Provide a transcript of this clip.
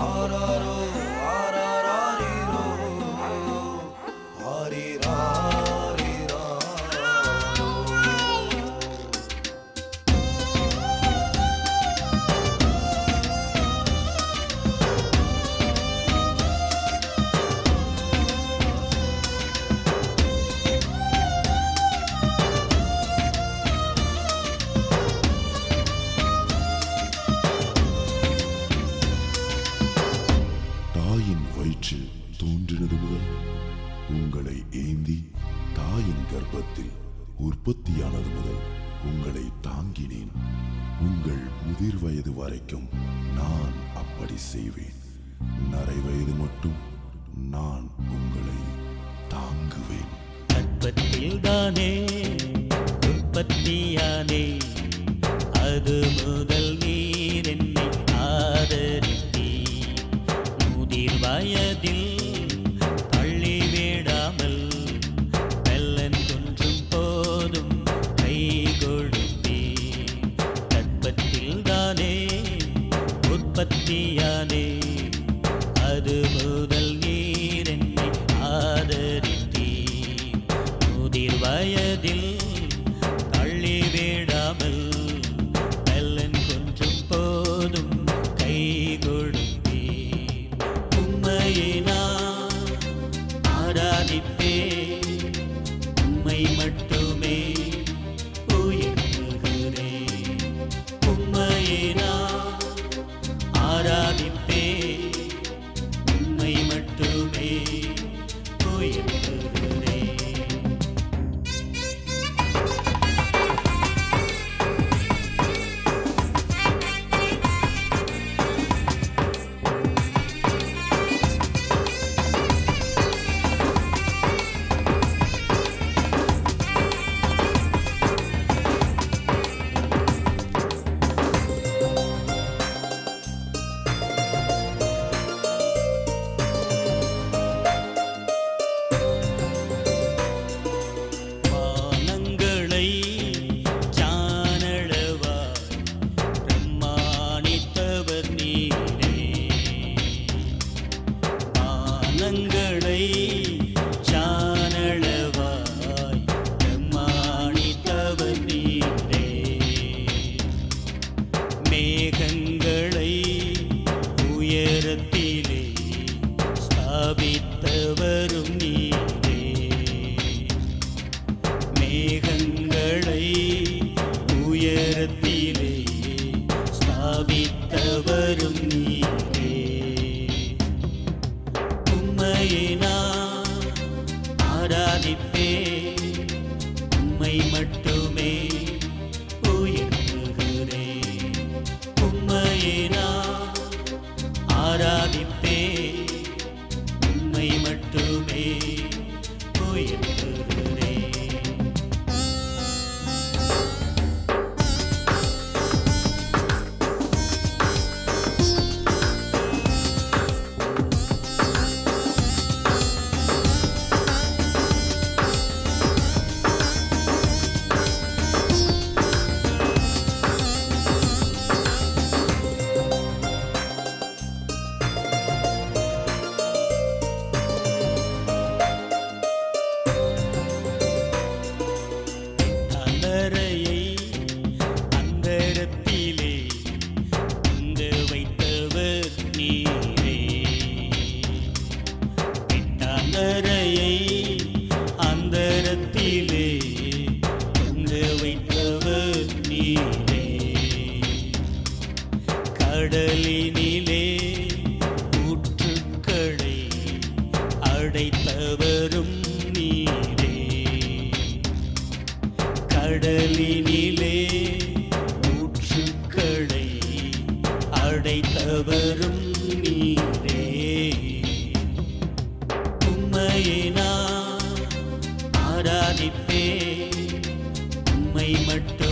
all of காற்று தோன்றினது முதல் உங்களை ஏந்தி தாயின் கர்ப்பத்தில் உற்பத்தியானது முதல் உங்களை தாங்கினேன். உங்கள் முதிர் வயது வரைக்கும் நான் அப்படி செய்வேன். நரை வயது மட்டும் நான் உங்களை தாங்குவேன். கர்ப்பத்தில் தானே உற்பத்தியானே அது முதல் நீ வானங்களை சானளவாய் பிரம்மாணித்தவர் நீரே மேகங்களை உயரத்திலே ஸ்தாபித்தவரும் நீரே. அந்தரத்திலே அங்க வைத்தவர் நீரே. கடலினிலே ஊற்றுக்களை அடைத்தவரும் நீரே. கடலினிலே ஊற்றுக்களை அடைத்தவரும் ஆராதிப்பேன் உம்மை மட்டும்